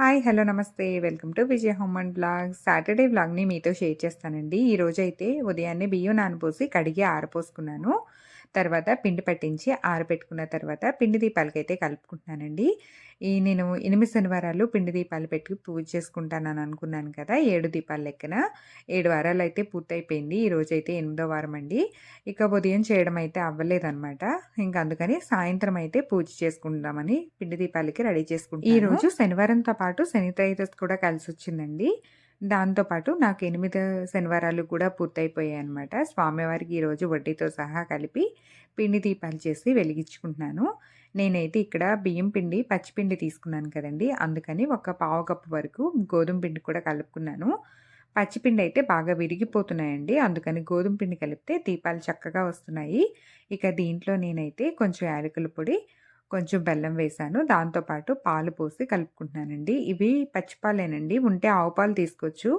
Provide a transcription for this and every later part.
Hi hello నమస్తే. Welcome to Vijaya home and blog Saturday బ్లాగ్ని మీతో share చేస్తానండి. ఈరోజైతే ఉదయాన్నే బియ్యం నానపోసి కడిగి ఆరపోసుకున్నాను తర్వాత పిండి పట్టించి ఆరబెట్టుకున్న తర్వాత పిండి దీపాలకైతే కలుపుకుంటున్నానండి. ఈ నేను ఎనిమిది శనివారాలు పిండి దీపాలు పెట్టి పూజ చేసుకుంటానని అనుకున్నాను కదా ఏడు దీపాల లెక్కన. ఏడు వారాలు అయితే పూర్తయిపోయింది. ఈరోజు అయితే ఎనిమిదో వారం అండి. ఇక ఉదయం చేయడం అయితే అవ్వలేదన్నమాట. ఇంకా అందుకని సాయంత్రం అయితే పూజ చేసుకుందామని పిండి దీపాలకి రెడీ చేసుకుంటాం ఈరోజు శనివారంతో పాటు శని కూడా కలిసి వచ్చిందండి దాంతోపాటు నాకు ఎనిమిది శనివారాలు కూడా పూర్తయిపోయాయి అనమాట స్వామివారికి ఈరోజు వడ్డీతో సహా కలిపి పిండి దీపాలు చేసి వెలిగించుకుంటున్నాను. నేనైతే ఇక్కడ బియ్యం పిండి పచ్చిపిండి తీసుకున్నాను కదండి. అందుకని ఒక పావు కప్పు వరకు గోధుమ పిండి కూడా కలుపుకున్నాను. పచ్చిపిండి అయితే బాగా విరిగిపోతున్నాయండి. అందుకని గోధుమ పిండి కలిపితే దీపాలు చక్కగా వస్తున్నాయి. ఇక దీంట్లో నేనైతే కొంచెం యాలకుల పొడి కొంచెం బెల్లం వేసాను. దాంతోపాటు పాలు పోసి కలుపుకుంటున్నానండి. ఇవి పచ్చిపాలేనండి ఉంటే ఆవు పాలు తీసుకోవచ్చు.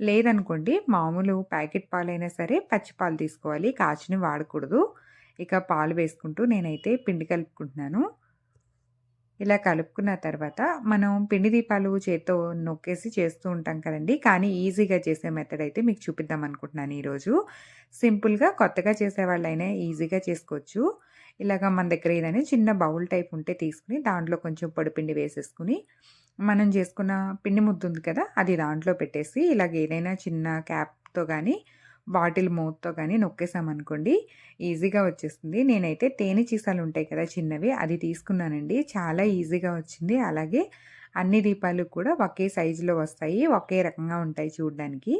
లేదనుకోండి మామూలు ప్యాకెట్ పాలైనా సరే పచ్చిపాలు తీసుకోవాలి. కాచిని వాడకూడదు. ఇక పాలు వేసుకుంటూ నేనైతే పిండి కలుపుకుంటున్నాను. ఇలా కలుపుకున్న తర్వాత మనం పిండి దీపాలు చేత్తో నొక్కేసి చేస్తూ ఉంటాం కదండి. కానీ ఈజీగా చేసే మెథడ్ అయితే మీకు చూపిద్దాం అనుకుంటున్నాను ఈరోజు. సింపుల్గా కొత్తగా చేసేవాళ్ళైనా ఈజీగా చేసుకోవచ్చు. ఇలాగ మన దగ్గర ఏదైనా చిన్న బౌల్ టైప్ ఉంటే తీసుకుని దాంట్లో కొంచెం పొడిపిండి వేసేసుకుని మనం చేసుకున్న పిండి ముద్దు ఉంది కదా అది దాంట్లో పెట్టేసి ఇలాగ ఏదైనా చిన్న క్యాప్తో కానీ బాటిల్ మూత్తో కానీ నొక్కేసామనుకోండి ఈజీగా వచ్చేస్తుంది. నేనైతే తేనె చీసాలు ఉంటాయి కదా చిన్నవి అది తీసుకున్నానండి. చాలా ఈజీగా వచ్చింది. అలాగే అన్ని దీపాలు కూడా ఒకే సైజులో వస్తాయి ఒకే రకంగా ఉంటాయి చూడడానికి.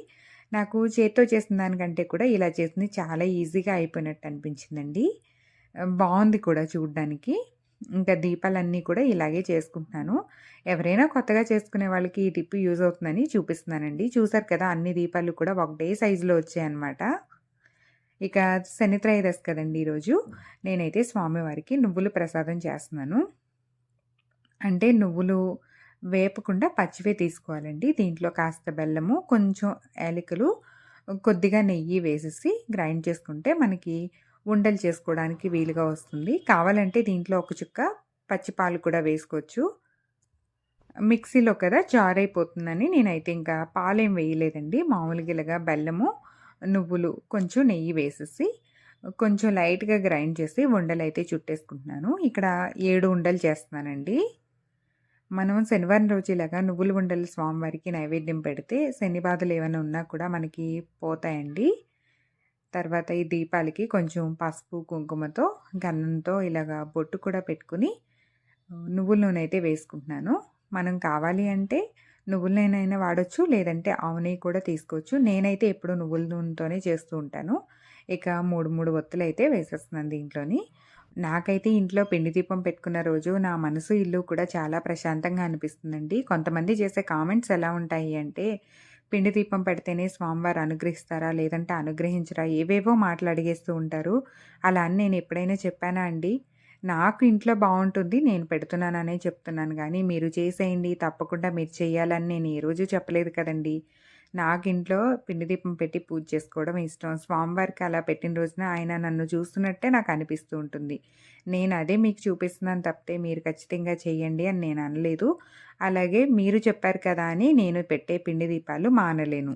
నాకు చేత్తో చేసిన దానికంటే కూడా ఇలా చేసింది చాలా ఈజీగా అయిపోయినట్టు అనిపించిందండి. బాగుంది కూడా చూడ్డానికి. ఇంకా దీపాలన్నీ కూడా ఇలాగే చేసుకుంటున్నాను. ఎవరైనా కొత్తగా చేసుకునే వాళ్ళకి ఈ టిప్ యూజ్ అవుతుందని చూపిస్తున్నానండి. చూసారు కదా అన్ని దీపాలు కూడా ఒకటే సైజులో వచ్చాయన్నమాట. ఇక శనిత్రయోదశి కదండి ఈరోజు. నేనైతే స్వామివారికి నువ్వులు ప్రసాదం చేస్తున్నాను. అంటే నువ్వులు వేపకుండా పచ్చివే తీసుకోవాలండి. దీంట్లో కాస్త బెల్లము కొంచెం యాలకులు కొద్దిగా నెయ్యి వేసేసి గ్రైండ్ చేసుకుంటే మనకి ఉండలు చేసుకోవడానికి వీలుగా వస్తుంది. కావాలంటే దీంట్లో ఒక చుక్క పచ్చిపాలు కూడా వేసుకోవచ్చు. మిక్సీలో కదా జార్ అయిపోతుందని నేనైతే ఇంకా పాలేం వేయలేదండి. మామూలుగా ఇలాగా బెల్లము నువ్వులు కొంచెం నెయ్యి వేసేసి కొంచెం లైట్గా గ్రైండ్ చేసి ఉండలు అయితే చుట్టేసుకుంటున్నాను. ఇక్కడ ఏడు ఉండలు చేస్తున్నానండి. మనం శనివారం రోజు ఇలాగా నువ్వులు ఉండలు స్వామివారికి నైవేద్యం పెడితే శని బాధలు ఏమైనా ఉన్నా కూడా మనకి పోతాయండి. తర్వాత ఈ దీపాలకి కొంచెం పసుపు కుంకుమతో గన్నంతో ఇలాగా బొట్టు కూడా పెట్టుకుని నువ్వుల నూనె అయితే వేసుకుంటున్నాను. మనం కావాలి అంటే నువ్వుల నూనె అయినా వాడచ్చు లేదంటే ఆవు కూడా తీసుకోవచ్చు. నేనైతే ఎప్పుడు నువ్వుల నూనెతోనే చేస్తూ ఉంటాను. ఇక మూడు మూడు ఒత్తులు అయితే వేసేస్తున్నాను దీంట్లోని. నాకైతే ఇంట్లో పిండి దీపం పెట్టుకున్న రోజు నా మనసు ఇల్లు కూడా చాలా ప్రశాంతంగా అనిపిస్తుందండి. కొంతమంది చేసే కామెంట్స్ ఎలా ఉంటాయి అంటే పిండి దీపం పెడితేనే స్వామివారు అనుగ్రహిస్తారా లేదంటే అనుగ్రహించరా ఏవేవో మాటలు అడిగేస్తూ ఉంటారు. అలా అని నేను ఎప్పుడైనా చెప్పానా అండి? నాకు ఇంట్లో బాగుంటుంది నేను పెడుతున్నాననే చెప్తున్నాను. కానీ మీరు చేసేయండి తప్పకుండా మీరు చేయాలని నేను ఏ రోజు చెప్పలేదు కదండి. నాకు ఇంట్లో పిండి దీపం పెట్టి పూజ చేసుకోవడం ఇష్టం. స్వామివారికి అలా పెట్టిన రోజున ఆయన నన్ను చూస్తున్నట్టే నాకు అనిపిస్తూ ఉంటుంది. నేను అదే మీకు చూపిస్తున్నాను తప్పితే మీరు ఖచ్చితంగా చేయండి అని నేను అనలేదు. అలాగే మీరు చెప్పారు కదా అని నేను పెట్టే పిండి దీపాలు మానలేను.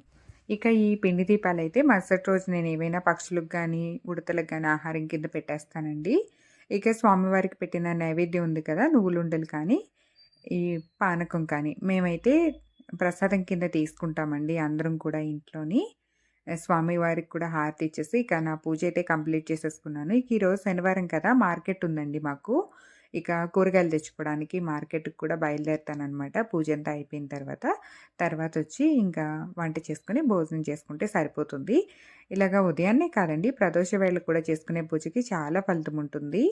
ఇక ఈ పిండి దీపాలు అయితే మరుసటి రోజు నేను ఏవైనా పక్షులకు కానీ ఉడతలకు కానీ ఆహారం కింద పెట్టేస్తానండి. ఇక స్వామివారికి పెట్టిన నైవేద్యం ఉంది కదా నువ్వులుండలు కానీ ఈ పానకం కానీ. మేమైతే ప్రసాదం కింద తీసుకుంటామండి అందరం కూడా ఇంట్లోని. స్వామివారికి కూడా హారతి ఇచ్చేసి ఇక నా పూజ అయితే కంప్లీట్ చేసేసుకున్నాను. ఇక ఈరోజు శనివారం కదా మార్కెట్ ఉందండి మాకు. ఇక కూరగాయలు తెచ్చుకోవడానికి మార్కెట్కి కూడా బయలుదేరుతానమాట పూజ అంతా అయిపోయిన తర్వాత. తర్వాత వచ్చి ఇంకా వంట చేసుకుని భోజనం చేసుకుంటే సరిపోతుంది. ఇలాగా ఉదయాన్నే కాదండి ప్రదోష వేళ కూడా చేసుకునే పూజకి చాలా ఫలితం ఉంటుంది.